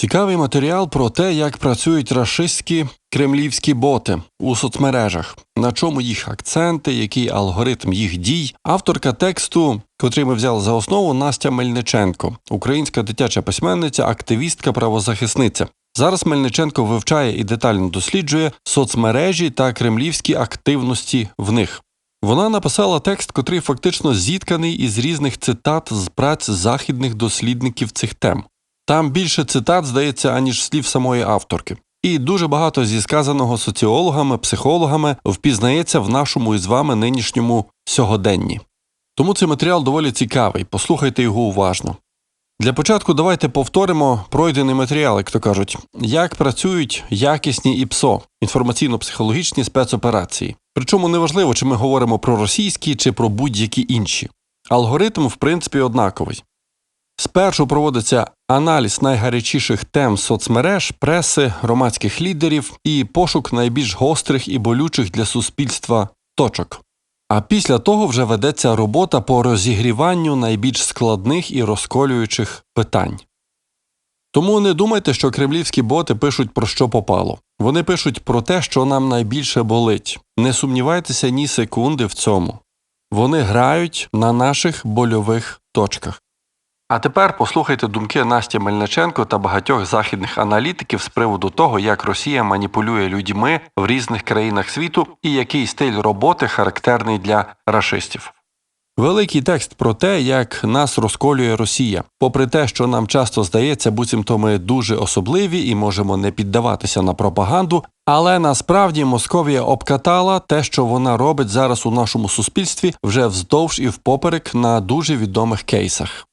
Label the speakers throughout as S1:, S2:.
S1: Цікавий матеріал про те, як працюють рашистські кремлівські боти у соцмережах, на чому їх акценти, який алгоритм їх дій. Авторка тексту, котрий ми взяли за основу, Настя Мельниченко, українська дитяча письменниця, активістка, правозахисниця. Зараз Мельниченко вивчає і детально досліджує соцмережі та кремлівські активності в них. Вона написала текст, котрий фактично зітканий із різних цитат з праць західних дослідників цих тем. Там більше цитат, здається, аніж слів самої авторки. І дуже багато зі сказаного соціологами, психологами впізнається в нашому із вами нинішньому сьогоденні. Тому цей матеріал доволі цікавий, послухайте його уважно. Для початку давайте повторимо пройдений матеріал, як то кажуть, як працюють якісні ІПСО інформаційно-психологічні спецоперації. Причому неважливо, чи ми говоримо про російські чи про будь-які інші. Алгоритм, в принципі, однаковий. Спершу проводиться аналіз найгарячіших тем соцмереж, преси, громадських лідерів і пошук найбільш гострих і болючих для суспільства точок. А після того вже ведеться робота по розігріванню найбільш складних і розколюючих питань. Тому не думайте, що кремлівські боти пишуть про що попало. Вони пишуть про те, що нам найбільше болить. Не сумнівайтеся ні секунди в цьому. Вони грають на наших больових точках. А тепер послухайте думки Насті Мельниченко та багатьох західних аналітиків з приводу того, як Росія маніпулює людьми в різних країнах світу і який стиль роботи характерний для рашистів. Великий текст про те, як нас розколює Росія, попри те, що нам часто здається, буцімто ми дуже особливі і можемо не піддаватися на пропаганду, але насправді Московія обкатала те, що вона робить зараз у нашому суспільстві вже вздовж і впоперек на дуже відомих кейсах.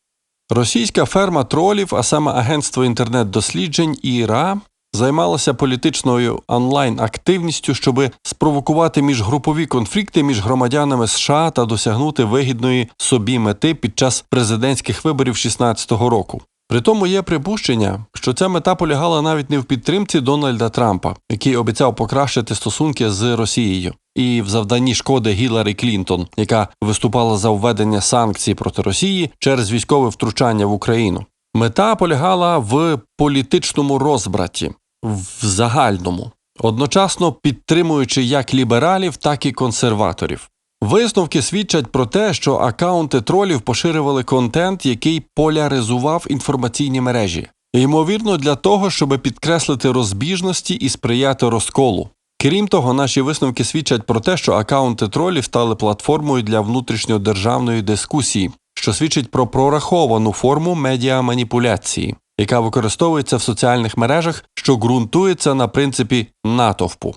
S1: Російська ферма тролів, а саме агентство інтернет-досліджень ІРА, займалася політичною онлайн-активністю, щоб спровокувати міжгрупові конфлікти між громадянами США та досягнути вигідної собі мети під час президентських виборів 2016 року. При тому є припущення, що ця мета полягала навіть не в підтримці Дональда Трампа, який обіцяв покращити стосунки з Росією, і в завданні шкоди Гіларі Клінтон, яка виступала за введення санкцій проти Росії через військове втручання в Україну. Мета полягала в політичному розбраті, в загальному, одночасно підтримуючи як лібералів, так і консерваторів. Висновки свідчать про те, що акаунти тролів поширювали контент, який поляризував інформаційні мережі, ймовірно, для того, щоб підкреслити розбіжності і сприяти розколу. Крім того, наші висновки свідчать про те, що акаунти тролів стали платформою для внутрішньодержавної дискусії, що свідчить про прораховану форму медіаманіпуляції, яка використовується в соціальних мережах, що ґрунтується на принципі натовпу.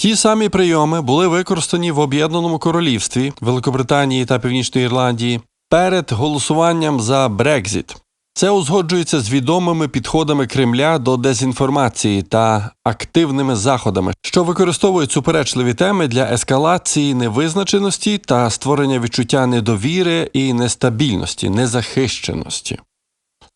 S1: Ті самі прийоми були використані в Об'єднаному Королівстві Великобританії та Північної Ірландії перед голосуванням за Брекзіт. Це узгоджується з відомими підходами Кремля до дезінформації та активними заходами, що використовують суперечливі теми для ескалації невизначеності та створення відчуття недовіри і нестабільності, незахищеності.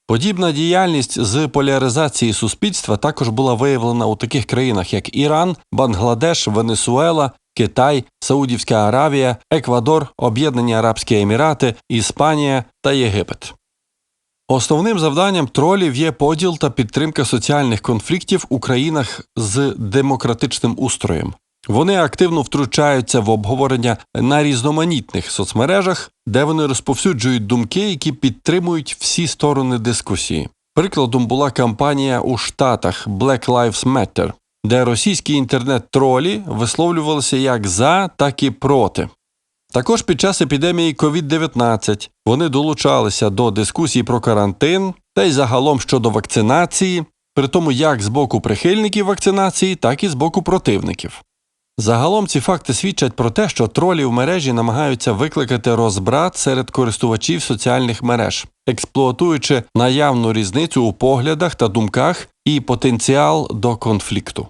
S1: Подібна діяльність з поляризації суспільства також була виявлена у таких країнах, як Іран, Бангладеш, Венесуела, Китай, Саудівська Аравія, Еквадор, Об'єднані Арабські Емірати, Іспанія та Єгипет. Основним завданням тролів є поділ та підтримка соціальних конфліктів у країнах з демократичним устроєм. Вони активно втручаються в обговорення на різноманітних соцмережах, де вони розповсюджують думки, які підтримують всі сторони дискусії. Прикладом була кампанія у Штатах Black Lives Matter, де російські інтернет-тролі висловлювалися як за, так і проти. Також під час епідемії COVID-19 вони долучалися до дискусій про карантин та й загалом щодо вакцинації, при тому як з боку прихильників вакцинації, так і з боку противників. Загалом ці факти свідчать про те, що тролі в мережі намагаються викликати розбрат серед користувачів соціальних мереж, експлуатуючи наявну різницю у поглядах та думках і потенціал до конфлікту.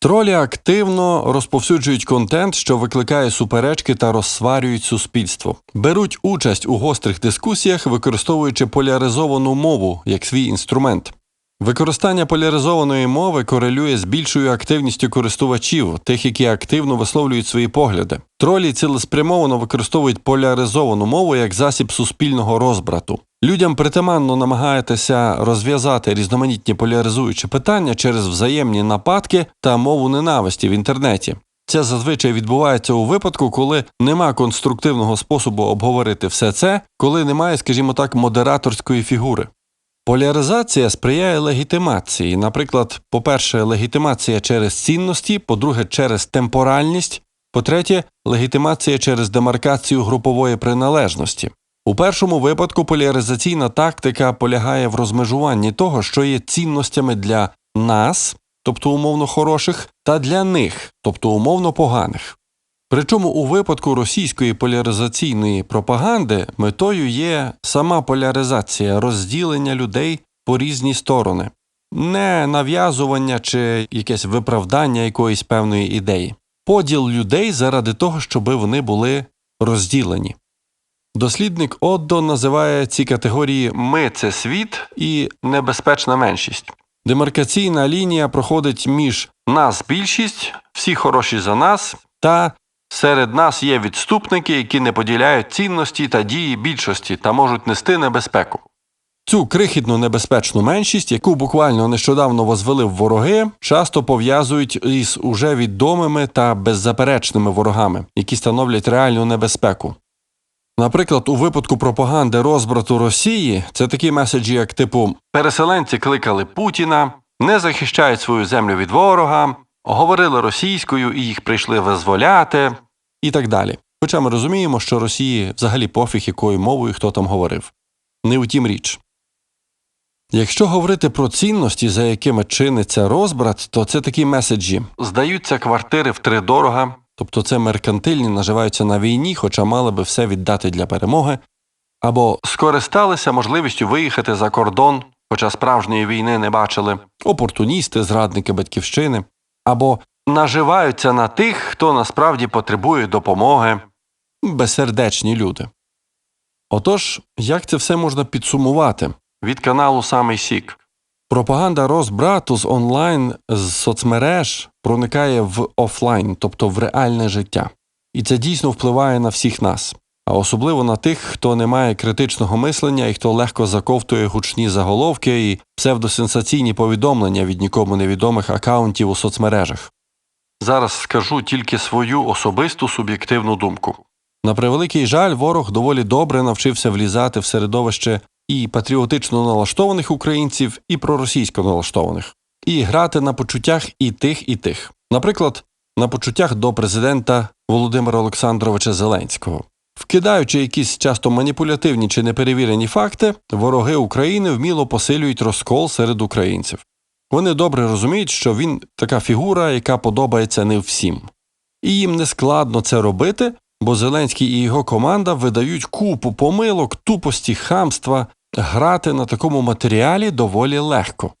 S1: Тролі активно розповсюджують контент, що викликає суперечки та розсварюють суспільство, беруть участь у гострих дискусіях, використовуючи поляризовану мову як свій інструмент. Використання поляризованої мови корелює з більшою активністю користувачів, тих, які активно висловлюють свої погляди. Тролі цілеспрямовано використовують поляризовану мову як засіб суспільного розбрату. Людям притаманно намагаєтеся розв'язати різноманітні поляризуючі питання через взаємні нападки та мову ненависті в інтернеті. Це зазвичай відбувається у випадку, коли нема конструктивного способу обговорити все це, коли немає, скажімо так, модераторської фігури. Поляризація сприяє легітимації. Наприклад, по-перше, легітимація через цінності, по-друге, через темпоральність, по-третє, легітимація через демаркацію групової приналежності. У першому випадку поляризаційна тактика полягає в розмежуванні того, що є цінностями для нас, тобто умовно хороших, та для них, тобто умовно поганих. Причому у випадку російської поляризаційної пропаганди метою є сама поляризація розділення людей по різні сторони, не нав'язування чи якесь виправдання якоїсь певної ідеї, поділ людей заради того, щоби вони були розділені. Дослідник Оддо називає ці категорії Ми це світ і небезпечна меншість. Демаркаційна лінія проходить між нас більшість, всі хороші за нас, та серед нас є відступники, які не поділяють цінності та дії більшості та можуть нести небезпеку. Цю крихітну небезпечну меншість, яку буквально нещодавно возвели в вороги, часто пов'язують із уже відомими та беззаперечними ворогами, які становлять реальну небезпеку. Наприклад, у випадку пропаганди розбрату Росії це такі меседжі, як типу переселенці кликали Путіна, не захищають свою землю від ворога, говорили російською і їх прийшли визволяти, і так далі. Хоча ми розуміємо, що Росії взагалі пофіг, якою мовою хто там говорив. Не у тім річ. Якщо говорити про цінності, за якими чиниться розбрат, то це такі меседжі: здаються квартири втридорога, тобто це меркантильні наживаються на війні, хоча мали би все віддати для перемоги, або скористалися можливістю виїхати за кордон, хоча справжньої війни не бачили, опортуністи, зрадники батьківщини, або наживаються на тих, хто насправді потребує допомоги, безсердечні люди. Отож, як це все можна підсумувати від каналу Самий Сік? Пропаганда розбрату з онлайн з соцмереж проникає в офлайн, тобто в реальне життя, і це дійсно впливає на всіх нас, а особливо на тих, хто не має критичного мислення і хто легко заковтує гучні заголовки і псевдосенсаційні повідомлення від нікому невідомих акаунтів у соцмережах. Зараз скажу тільки свою особисту суб'єктивну думку. На превеликий жаль, ворог доволі добре навчився влізати в середовище і патріотично налаштованих українців, і проросійсько налаштованих, і грати на почуттях і тих, і тих. Наприклад, на почуттях до президента Володимира Олександровича Зеленського. Вкидаючи якісь часто маніпулятивні чи неперевірені факти, вороги України вміло посилюють розкол серед українців. Вони добре розуміють, що він така фігура, яка подобається не всім. І їм не складно це робити, бо Зеленський і його команда видають купу помилок, тупості, хамства, грати на такому матеріалі доволі легко.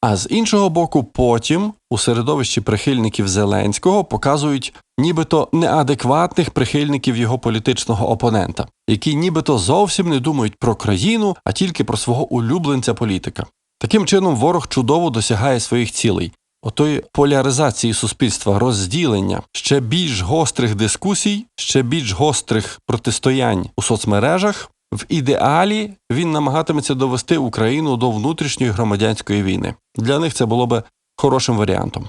S1: А з іншого боку, потім у середовищі прихильників Зеленського показують нібито неадекватних прихильників його політичного опонента, які нібито зовсім не думають про країну, а тільки про свого улюбленця політика. Таким чином, ворог чудово досягає своїх цілей. Отої поляризації суспільства, розділення, ще більш гострих дискусій, ще більш гострих протистоянь у соцмережах. В ідеалі він намагатиметься довести Україну до внутрішньої громадянської війни. Для них це було би хорошим варіантом.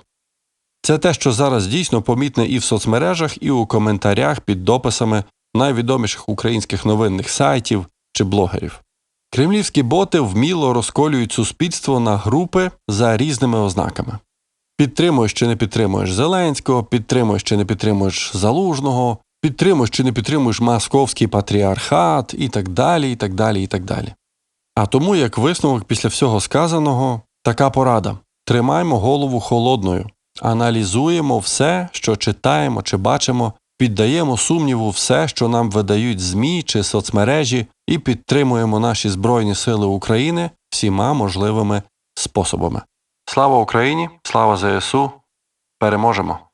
S1: Це те, що зараз дійсно помітне і в соцмережах, і у коментарях під дописами найвідоміших українських новинних сайтів чи блогерів. Кремлівські боти вміло розколюють суспільство на групи за різними ознаками. Підтримуєш чи не підтримуєш Зеленського, підтримуєш чи не підтримуєш Залужного, підтримуєш чи не підтримуєш московський патріархат і так далі, і так далі, і так далі. А тому, як висновок після всього сказаного, така порада тримаймо голову холодною, аналізуємо все, що читаємо чи бачимо, піддаємо сумніву все, що нам видають ЗМІ чи соцмережі, і підтримуємо наші Збройні Сили України всіма можливими способами. Слава Україні! Слава ЗСУ! Переможемо!